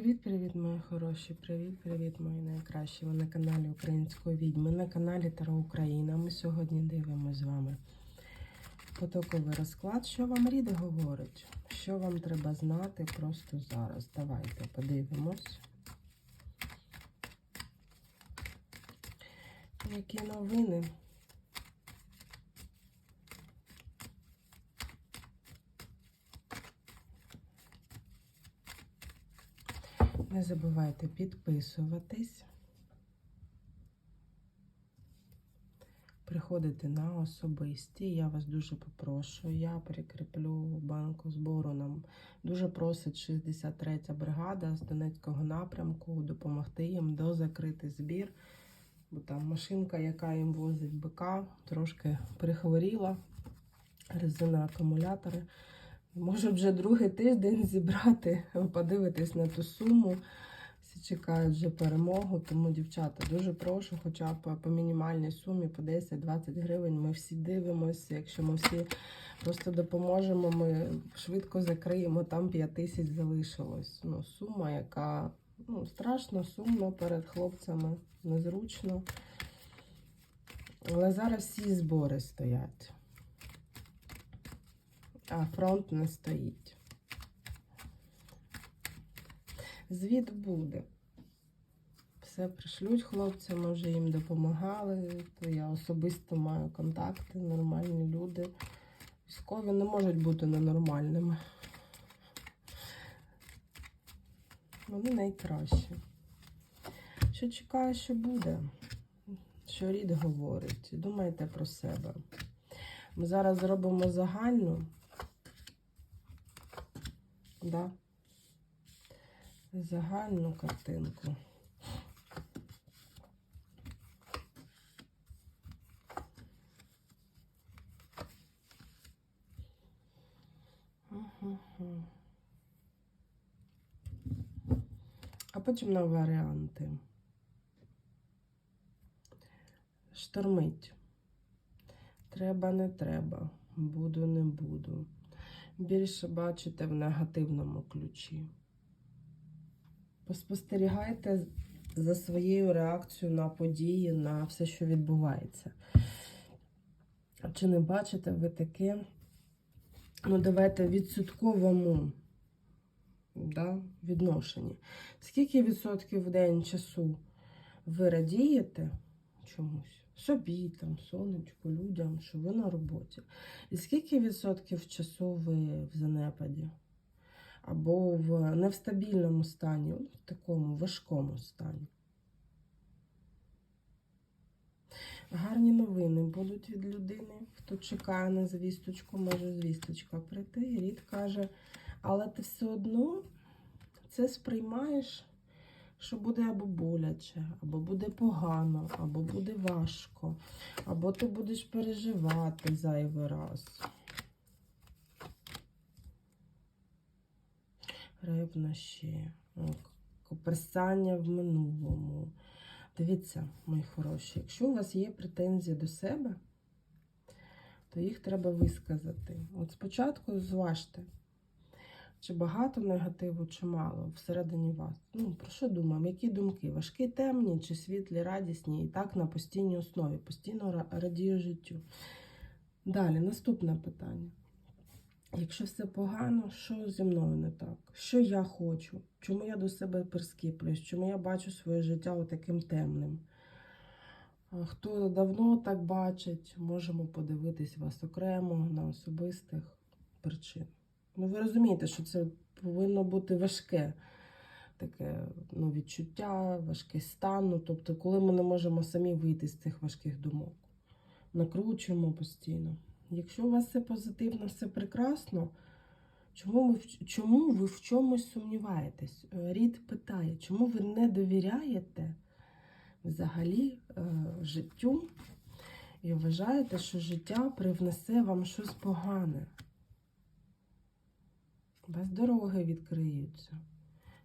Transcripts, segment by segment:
Привіт-привіт, мої хороші! Привіт-привіт, мої найкращі! Ви на каналі Української відьми, на каналі Таро Україна. Ми сьогодні дивимося з вами потоковий розклад. Що вам ріди говорить? Що вам треба знати просто зараз? Давайте подивимось. Які новини? Не забувайте підписуватись, приходити на особисті. Я вас дуже попрошу. Я прикріплю банку збору. Нам дуже просить 63-я бригада з Донецького напрямку допомогти їм дозакрити збір. Бо там машинка, яка їм возить БК, трошки прихворіла. Резина акумулятори. Може вже другий тиждень зібрати, подивитись на ту суму. Всі чекають вже перемогу, тому, дівчата, дуже прошу, хоча б по мінімальній сумі, по 10-20 гривень. Ми всі дивимося. Якщо ми всі просто допоможемо, ми швидко закриємо, там 5 тисяч залишилось. Ну, сума, яка ну, страшно, сумно перед хлопцями, незручно. Але зараз всі збори стоять а фронт не стоїть. Звіт буде. Все пришлють хлопцям, ми вже їм допомагали. То я особисто маю контакти, нормальні люди. Військові не можуть бути ненормальними. Вони найкращі. Що чекаю, що буде? Що рід говорить? Думайте про себе. Ми зараз зробимо загальну. Да. Загальну картинку. А потім на варіанти. Штормить. Треба, не треба. Буду, не буду більше бачите в негативному ключі. Поспостерігайте за своєю реакцією на події, на все, що відбувається. Чи не бачите ви таке? Ну, давайте відсотковому да, відношенні. Скільки відсотків в день часу ви радієте чомусь? собі, там, сонечку, людям, що ви на роботі. І скільки відсотків часу ви в занепаді? Або в невстабільному стані, в такому важкому стані. Гарні новини будуть від людини. Хто чекає на звісточку, може звісточка прийти. Рід каже, але ти все одно це сприймаєш що буде або боляче, або буде погано, або буде важко, або ти будеш переживати зайвий раз. Ревнощі, коперсання в минулому. Дивіться, мої хороші, якщо у вас є претензії до себе, то їх треба висказати. От спочатку зважте. Чи багато негативу, чи мало всередині вас? Ну, про що думаємо? Які думки? Важкі, темні, чи світлі, радісні, і так на постійній основі, постійно радію життю. Далі, наступне питання. Якщо все погано, що зі мною не так? Що я хочу? Чому я до себе прискіплююсь? Чому я бачу своє життя отаким темним? Хто давно так бачить, можемо подивитись вас окремо на особистих причинах. Ну, ви розумієте, що це повинно бути важке таке ну, відчуття, важкий стан. Ну, Тобто, коли ми не можемо самі вийти з цих важких думок, накручуємо постійно. Якщо у вас все позитивно, все прекрасно, чому ви, чому ви в чомусь сумніваєтесь? Рід питає, чому ви не довіряєте взагалі е, життю і вважаєте, що життя привнесе вам щось погане? У вас дороги відкриються.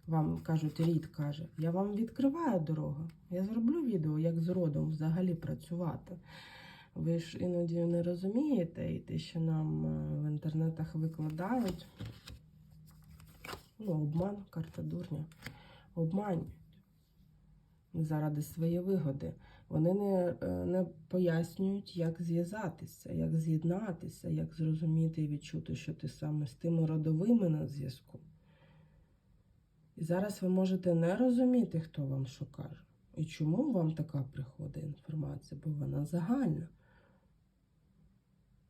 Вам кажуть, рід каже, я вам відкриваю дорогу. Я зроблю відео, як з родом взагалі працювати. Ви ж іноді не розумієте, і те, що нам е, в інтернетах викладають. Ну, обман, карта дурня. обманюють заради своєї вигоди. Вони не, е, не пояснюють, як зв'язатися, як з'єднатися, як зрозуміти і відчути, що ти саме з тими родовими на зв'язку. І зараз ви можете не розуміти, хто вам що каже. І чому вам така приходить інформація, бо вона загальна.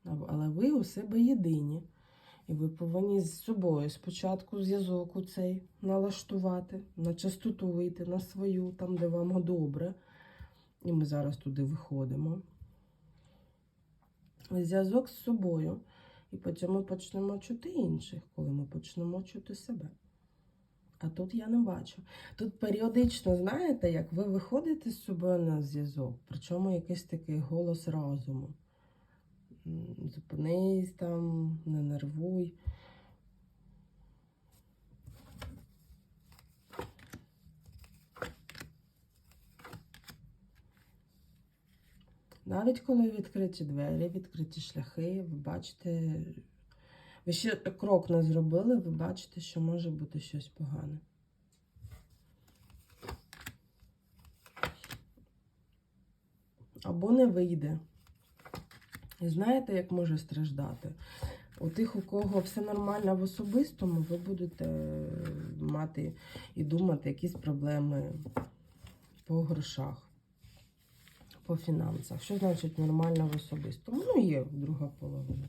Але ви у себе єдині. І ви повинні з собою спочатку зв'язок у цей налаштувати, на частоту вийти на свою, там, де вам добре. І ми зараз туди виходимо. Зв'язок з собою. І потім ми почнемо чути інших, коли ми почнемо чути себе. А тут я не бачу. Тут періодично, знаєте, як ви виходите з собою на зв'язок, причому якийсь такий голос розуму. Зупинись там, не нервуй. Навіть коли відкриті двері, відкриті шляхи, ви бачите, ви ще крок не зробили, ви бачите, що може бути щось погане. Або не вийде. І знаєте, як може страждати? У тих, у кого все нормально в особистому, ви будете мати і думати якісь проблеми по грошах, по фінансах. Що значить нормально в особистому? Ну, є друга половина.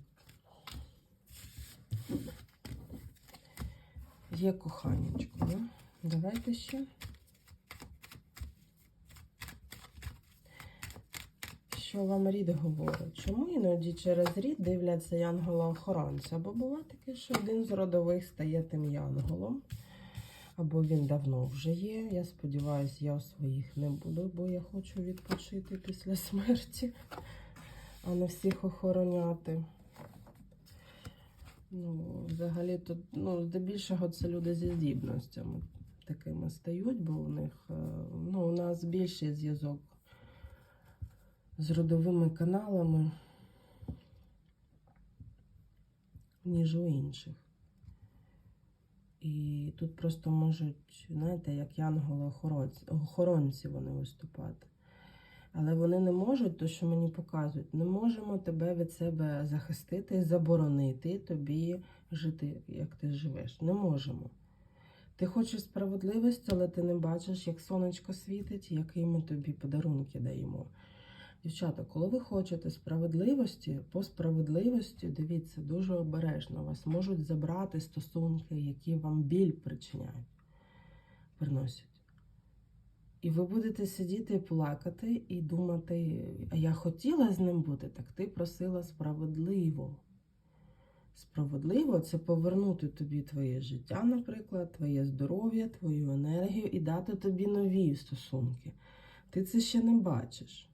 Є коханечко. Ну, давайте ще. Що вам рід говорить? Чому іноді через рід дивляться янгола-охоронця? Або буває таке, що один з родових стає тим янголом, або він давно вже є. Я сподіваюся, я у своїх не буду, бо я хочу відпочити після смерті, а не всіх охороняти. Ну, взагалі, тут, ну, здебільшого це люди зі здібностями такими стають, бо у них е, ну, у нас більший зв'язок з родовими каналами, ніж у інших. І тут просто можуть, знаєте, як янголи-охоронці вони виступати. Але вони не можуть, то що мені показують, не можемо тебе від себе захистити, заборонити тобі жити, як ти живеш. Не можемо. Ти хочеш справедливості, але ти не бачиш, як сонечко світить, які ми тобі подарунки даємо. Дівчата, коли ви хочете справедливості, по справедливості, дивіться, дуже обережно. Вас можуть забрати стосунки, які вам біль причиняють, приносять. І ви будете сидіти і плакати і думати, а я хотіла з ним бути, так ти просила справедливо. Справедливо це повернути тобі твоє життя, наприклад, твоє здоров'я, твою енергію і дати тобі нові стосунки. Ти це ще не бачиш.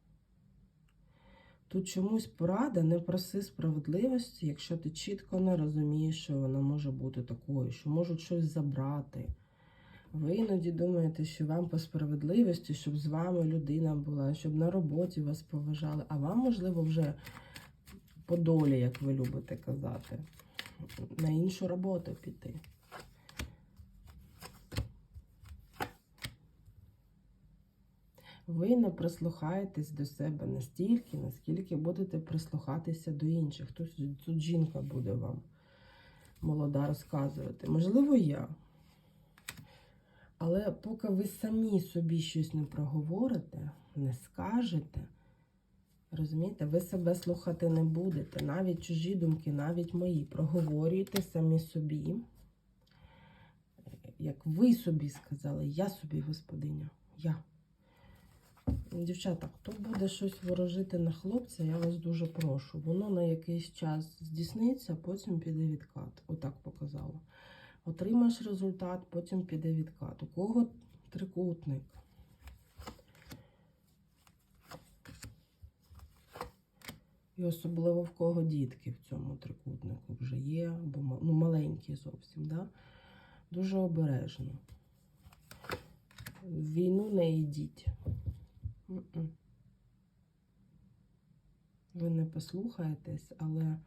Тут чомусь порада не проси справедливості, якщо ти чітко не розумієш, що вона може бути такою, що можуть щось забрати. Ви іноді думаєте, що вам по справедливості, щоб з вами людина була, щоб на роботі вас поважали, а вам, можливо, вже по долі, як ви любите казати, на іншу роботу піти. Ви не прислухаєтесь до себе настільки, наскільки будете прислухатися до інших. Тут, тут жінка буде вам молода розказувати. Можливо, я. Але поки ви самі собі щось не проговорите, не скажете, розумієте, ви себе слухати не будете. Навіть чужі думки, навіть мої. Проговорюйте самі собі. Як ви собі сказали, я собі господиня. Я. Дівчата, хто буде щось ворожити на хлопця, я вас дуже прошу. Воно на якийсь час здійсниться, потім піде відкат. Отак показала. Отримаєш результат, потім піде відкат. У кого трикутник? І особливо в кого дітки в цьому трикутнику вже є, або ну, маленькі зовсім. Да? Дуже обережно. В війну не йдіть. Ви не послухаєтесь, але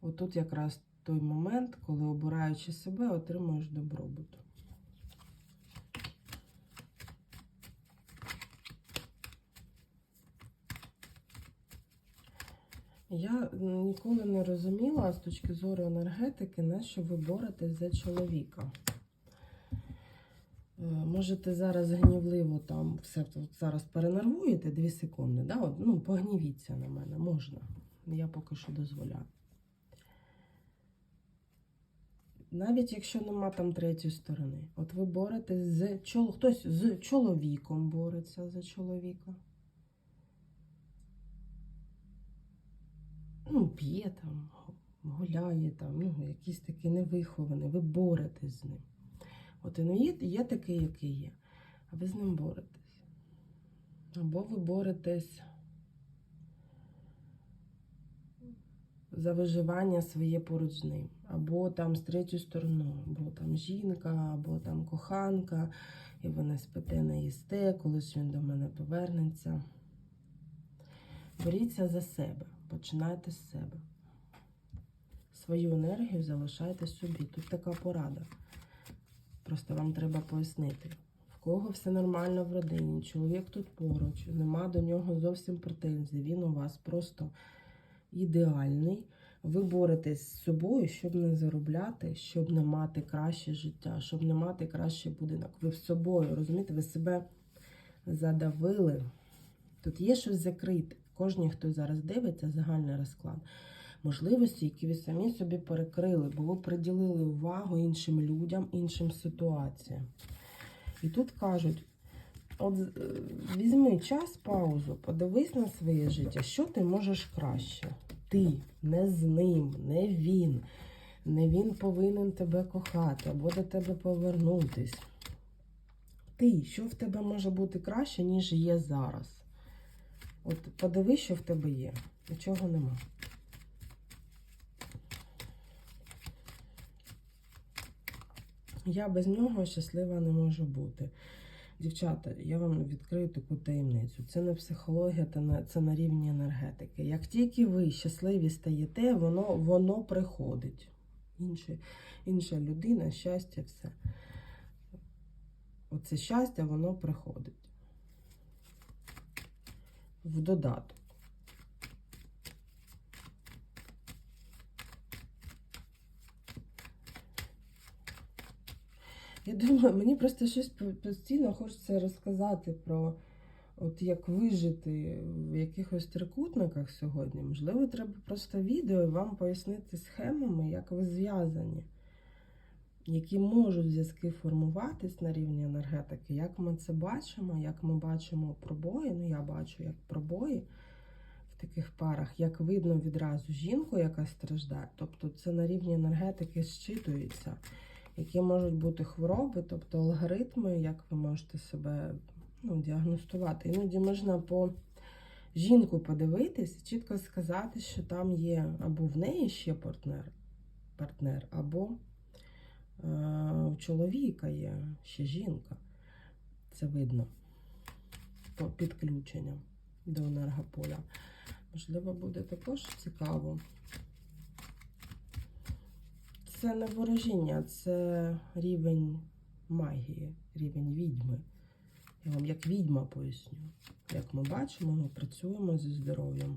отут якраз той момент, коли, обираючи себе, отримуєш добробут. Я ніколи не розуміла з точки зору енергетики, на що ви боретесь за чоловіка. Е, Можете зараз гнівливо там все зараз перенервуєте 2 секунди, да? От, ну, погнівіться на мене, можна. Я поки що дозволяю. Навіть якщо нема там третьої сторони. От ви боретесь з чол... хтось з чоловіком бореться за чоловіка. Ну, п'є там, гуляє там, ну, якийсь такий невихований, ви боретесь з ним. От він є, такий, який є, а ви з ним боретесь. Або ви боретесь за виживання своє поруч з ним, або там з третьою стороною, або там жінка, або там коханка, і ви не спите, не їсте, колись він до мене повернеться. Боріться за себе, починайте з себе. Свою енергію залишайте собі. Тут така порада. Просто вам треба пояснити. В кого все нормально в родині, чоловік тут поруч, нема до нього зовсім претензій. Він у вас просто ідеальний. Ви боретесь з собою, щоб не заробляти, щоб не мати краще життя, щоб не мати кращий будинок. Ви з собою, розумієте, ви себе задавили. Тут є щось закрите. Кожен, хто зараз дивиться, загальний розклад. Можливості, які ви самі собі перекрили, бо ви приділили увагу іншим людям, іншим ситуаціям. І тут кажуть: от е, візьми час, паузу, подивись на своє життя, що ти можеш краще. Ти, не з ним, не він. Не він повинен тебе кохати або до тебе повернутись. Ти, що в тебе може бути краще, ніж є зараз? От подивись, що в тебе є. Нічого нема. Я без нього щаслива не можу бути. Дівчата, я вам відкрию таку таємницю. Це не психологія, та на- це на рівні енергетики. Як тільки ви щасливі стаєте, воно, воно приходить. Інше, інша людина, щастя, все. Оце щастя, воно приходить. В додаток. Я думаю, мені просто щось постійно хочеться розказати про от як вижити в якихось трикутниках сьогодні. Можливо, треба просто відео вам пояснити схемами, як ви зв'язані, які можуть зв'язки формуватись на рівні енергетики, як ми це бачимо, як ми бачимо пробої. Ну, я бачу як пробої в таких парах, як видно відразу жінку, яка страждає. Тобто це на рівні енергетики зчитується які можуть бути хвороби, тобто алгоритми, як ви можете себе ну, діагностувати. Іноді можна по жінку подивитись і чітко сказати, що там є або в неї ще партнер, партнер або е, у чоловіка є ще жінка. Це видно по підключенням до енергополя. Можливо, буде також цікаво. Це не ворожіння, це рівень магії, рівень відьми. Я вам як відьма поясню. Як ми бачимо, ми працюємо зі здоров'ям.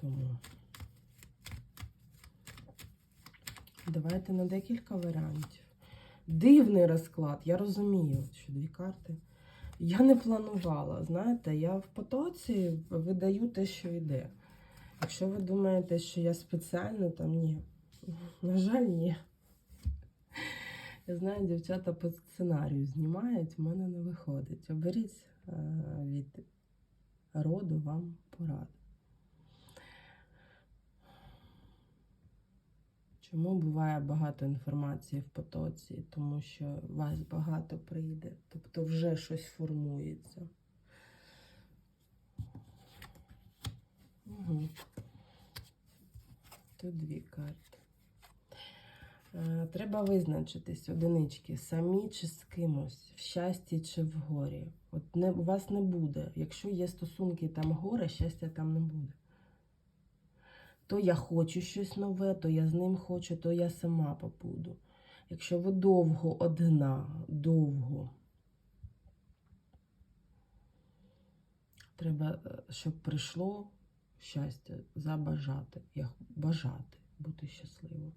Тому давайте на декілька варіантів. Дивний розклад, я розумію, що дві карти. Я не планувала, знаєте, я в потоці видаю те, що йде. Якщо ви думаєте, що я спеціально, там ні. На жаль, ні. Я знаю, дівчата по сценарію знімають, в мене не виходить. Оберіть е, від роду вам пораду. Чому буває багато інформації в потоці? Тому що вас багато прийде, тобто вже щось формується. Угу. Тут дві карти. Е, Треба визначитись, одинички, самі чи з кимось, в щасті чи в горі. От не, у вас не буде. Якщо є стосунки там горе, щастя там не буде. То я хочу щось нове, то я з ним хочу, то я сама побуду. Якщо ви довго одна, довго, треба, е, щоб прийшло щастя, забажати, бажати бути щасливим.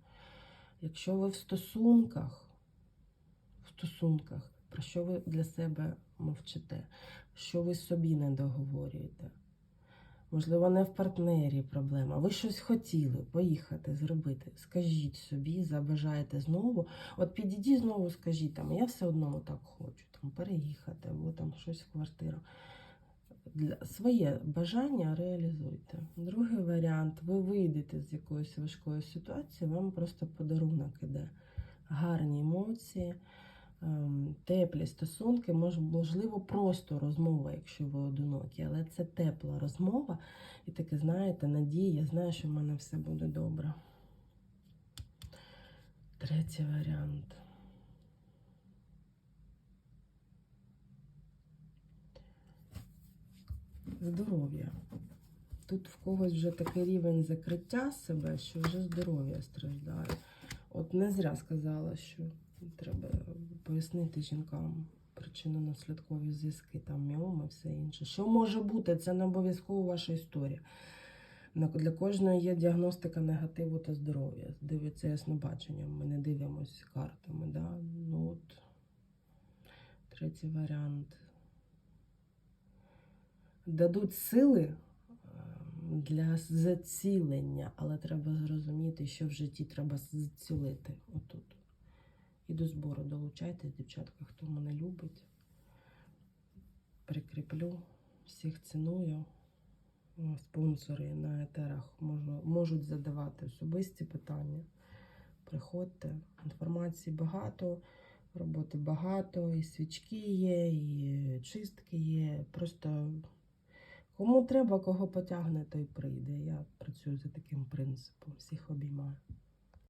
Якщо ви в стосунках, в стосунках, про що ви для себе мовчите, що ви собі не договорюєте. Можливо, не в партнері проблема. Ви щось хотіли поїхати, зробити. Скажіть собі, забажаєте знову. От підійдіть знову, скажіть там, я все одно так хочу там, переїхати, або там щось в квартиру. Своє бажання реалізуйте. Другий варіант, ви вийдете з якоїсь важкої ситуації, вам просто подарунок іде. Гарні емоції, ем, теплі стосунки, можливо, просто розмова, якщо ви одинокі, але це тепла розмова і таке, знаєте, надія, я знаю, що в мене все буде добре. Третій варіант. Здоров'я. Тут в когось вже такий рівень закриття себе, що вже здоров'я страждає. От не зря сказала, що треба пояснити жінкам причинно-наслідкові зв'язки, там міоми, все інше. Що може бути? Це не обов'язково ваша історія. Для кожної є діагностика негативу та здоров'я. Дивиться яснобаченням. Ми не дивимося картами. Да? Ну, от. Третій варіант. Дадуть сили е, для зацілення, але треба зрозуміти, що в житті треба зацілити отут. І до збору долучайтесь, дівчатка, хто мене любить. Прикріплю, всіх ціную. Спонсори на етерах можуть задавати особисті питання. Приходьте, інформації багато, роботи багато, і свічки є, і чистки є. Просто кому треба, кого потягне, той прийде. Я працюю за таким принципом. Всіх обіймаю.